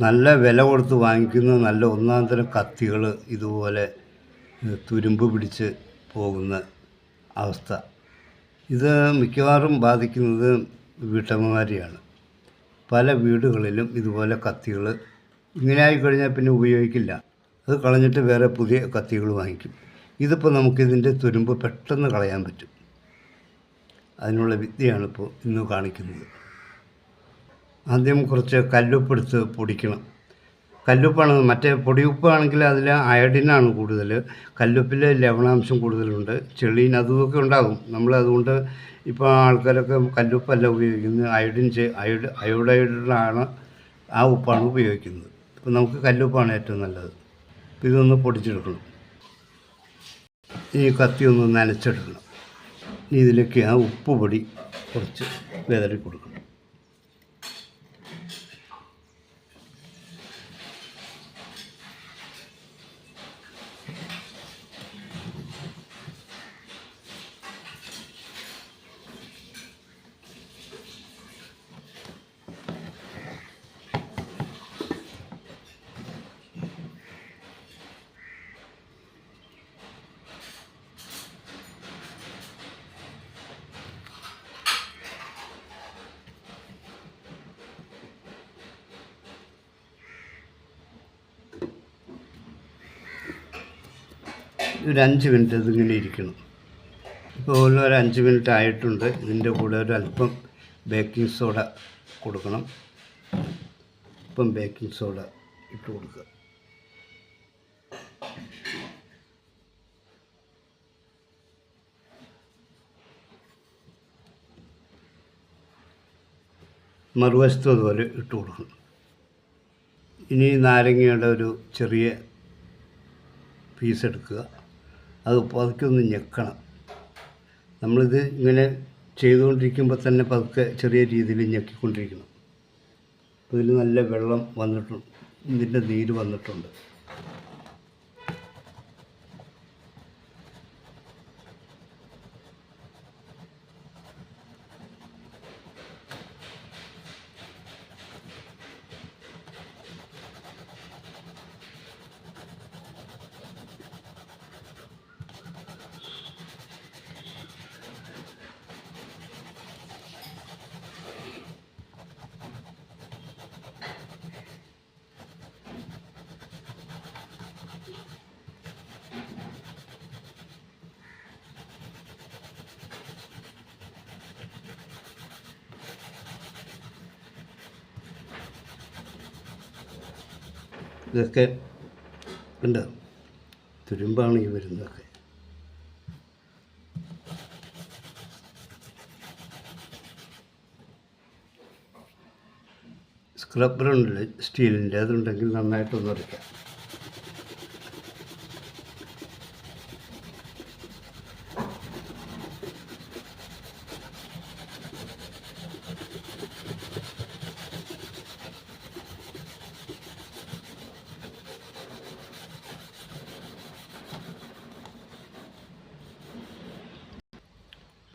നല്ല വില കൊടുത്ത് വാങ്ങിക്കുന്ന നല്ല ഒന്നാം തരം കത്തികൾ ഇതുപോലെ തുരുമ്പ് പിടിച്ച് പോകുന്ന അവസ്ഥ. ഇത് മിക്കവാറും ബാധിക്കുന്നത് വീട്ടമ്മമാരെയാണ്. പല വീടുകളിലും ഇതുപോലെ കത്തികൾ ഇങ്ങനെ ആയിക്കഴിഞ്ഞാൽ പിന്നെ ഉപയോഗിക്കില്ല. അത് കളഞ്ഞിട്ട് വേറെ പുതിയ കത്തികൾ വാങ്ങിക്കും. ഇതിപ്പോൾ നമുക്കിതിന്റെ തുരുമ്പ് പെട്ടെന്ന് കളയാൻ പറ്റും. അതിനുള്ള വിദ്യയാണിപ്പോൾ ഇന്ന് കാണിക്കുന്നത്. ആദ്യം കുറച്ച് കല്ലുപ്പെടുത്ത് പൊടിക്കണം. കല്ലുപ്പാണ് മറ്റേ പൊടിയുപ്പാണെങ്കിൽ അതിൽ അയഡിനാണ് കൂടുതൽ. കല്ലുപ്പിൽ ലവണാംശം കൂടുതലുണ്ട്. ചെളീൻ അതുമൊക്കെ ഉണ്ടാകും. നമ്മൾ അതുകൊണ്ട് ഇപ്പോൾ ആൾക്കാരൊക്കെ കല്ലുപ്പല്ല ഉപയോഗിക്കുന്നത്. അയഡിൻ അയോഡ് അയോഡൈഡിലാണ് ആ ഉപ്പാണ് ഉപയോഗിക്കുന്നത്. അപ്പോൾ നമുക്ക് കല്ലുപ്പാണ് ഏറ്റവും നല്ലത്. ഇതൊന്ന് പൊടിച്ചെടുക്കണം. ഈ കത്തി ഒന്ന് നനച്ചെടുക്കണം. ഇതിലേക്ക് ആ ഉപ്പ് പൊടി കുറച്ച് വിതറി കൊടുക്കണം ഒരു അഞ്ച് മിനിറ്റ് ഇതിങ്ങനെ ഇരിക്കണം. ഇപ്പോൾ ഒരു അഞ്ച് മിനിറ്റ് ആയിട്ടുണ്ട്. ഇതിന്റെ കൂടെ ഒരു അല്പം ബേക്കിംഗ് സോഡ കൊടുക്കണം. അല്പം ബേക്കിംഗ് സോഡ ഇട്ട് കൊടുക്കുക. മറുവശത്തും അതുപോലെ ഇട്ട് കൊടുക്കണം. ഇനി നാരങ്ങയുടെ ഒരു ചെറിയ പീസ് എടുക്കുക. അത് പതുക്കെ ഒന്ന് ഞെക്കണം. നമ്മളിത് ഇങ്ങനെ ചെയ്തുകൊണ്ടിരിക്കുമ്പോൾ തന്നെ പതുക്കെ ചെറിയ രീതിയിൽ ഞെക്കിക്കൊണ്ടിരിക്കണം. ഇതിൽ നല്ല വെള്ളം വന്നിട്ടുണ്ട് ഇതിന്റെ നീര് വന്നിട്ടുണ്ട്. ഇതൊക്കെ ഉണ്ട്. തുരുമ്പാണ് ഈ വരുന്നതൊക്കെ. സ്ക്രബ്ബറുണ്ട് സ്റ്റീലിന്റെ അതുണ്ടെങ്കിൽ നന്നായിട്ടൊന്ന് ഉറയ്ക്കാം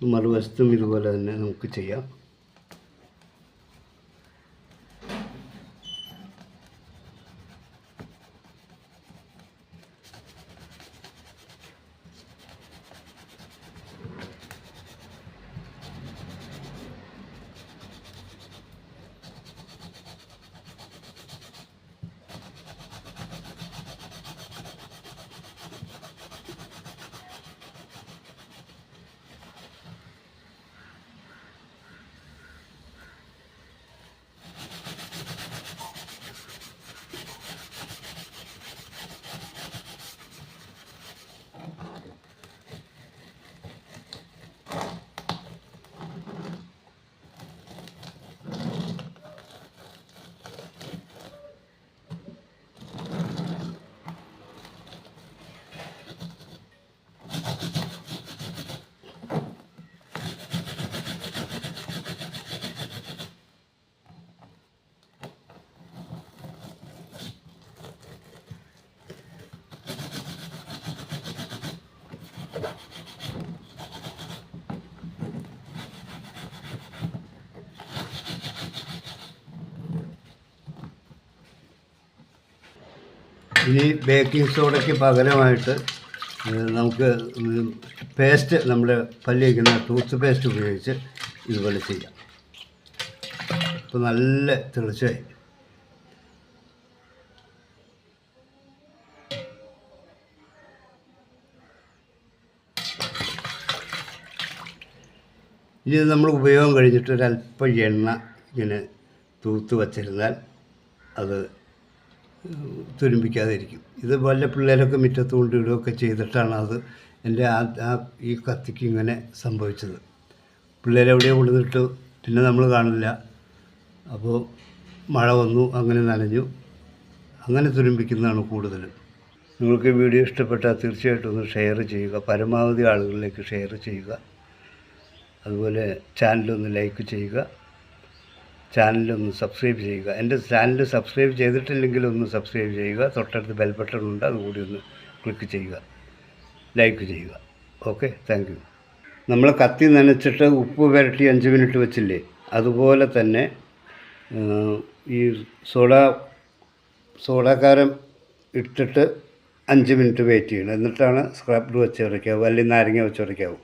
മറുവശത്തും ഇതുപോലെ തന്നെ നമുക്ക് ചെയ്യാം. ഇനി ബേക്കിംഗ് സോഡയ്ക്ക് പകരമായിട്ട് നമുക്ക് പേസ്റ്റ് നമ്മുടെ പല്ലിക്കുന്ന ടൂത്ത് പേസ്റ്റ് ഉപയോഗിച്ച് ഇതുപോലെ ചെയ്യാം. അപ്പോൾ നല്ല തെളിച്ചായി ഇനി നമ്മൾ ഉപയോഗം കഴിഞ്ഞിട്ട് ഒരല്പം എണ്ണ ഇങ്ങനെ തൂത്ത് വച്ചിരുന്നാൽ അത് തുരുമ്പിക്കാതിരിക്കും. ഇത് വല്ല പിള്ളേരൊക്കെ മുറ്റത്ത് കൊണ്ടിടുകയൊക്കെ ചെയ്തിട്ടാണ് അത് എന്റെ ആ ആ ഈ കത്തിക്ക് ഇങ്ങനെ സംഭവിച്ചത്. പിള്ളേരെവിടെയോ കൊണ്ടുവന്നിട്ട് പിന്നെ നമ്മൾ കാണില്ല. അപ്പോൾ മഴ വന്നു അങ്ങനെ നനഞ്ഞു. അങ്ങനെ തുരുമ്പിക്കുന്നതാണ് കൂടുതലും. നിങ്ങൾക്ക് വീഡിയോ ഇഷ്ടപ്പെട്ടാൽ തീർച്ചയായിട്ടും ഒന്ന് ഷെയർ ചെയ്യുക. പരമാവധി ആളുകളിലേക്ക് ഷെയർ ചെയ്യുക. അതുപോലെ ചാനലൊന്ന് ലൈക്ക് ചെയ്യുക ചാനലൊന്ന് സബ്സ്ക്രൈബ് ചെയ്യുക. എന്റെ ചാനൽ സബ്സ്ക്രൈബ് ചെയ്തിട്ടില്ലെങ്കിൽ ഒന്ന് സബ്സ്ക്രൈബ് ചെയ്യുക. തൊട്ടടുത്ത് ബെൽ ബട്ടൺ ഉണ്ട് അതുകൂടി ഒന്ന് ക്ലിക്ക് ചെയ്യുക. ലൈക്ക് ചെയ്യുക. ഓക്കെ താങ്ക് യു നമ്മൾ കത്തി നനച്ചിട്ട് ഉപ്പ് പുരട്ടി അഞ്ച് മിനിറ്റ് വെച്ചില്ലേ? അതുപോലെ തന്നെ ഈ സോഡ സോഡാക്കാരം ഇട്ടിട്ട് അഞ്ച് മിനിറ്റ് വെയിറ്റ് ചെയ്യണം. എന്നിട്ടാണ് സ്ക്രബ്ബർ വെച്ച് ഉരയ്ക്കാവൂ അല്ലെങ്കിൽ നാരങ്ങ വെച്ച് ഉരയ്ക്കാവൂ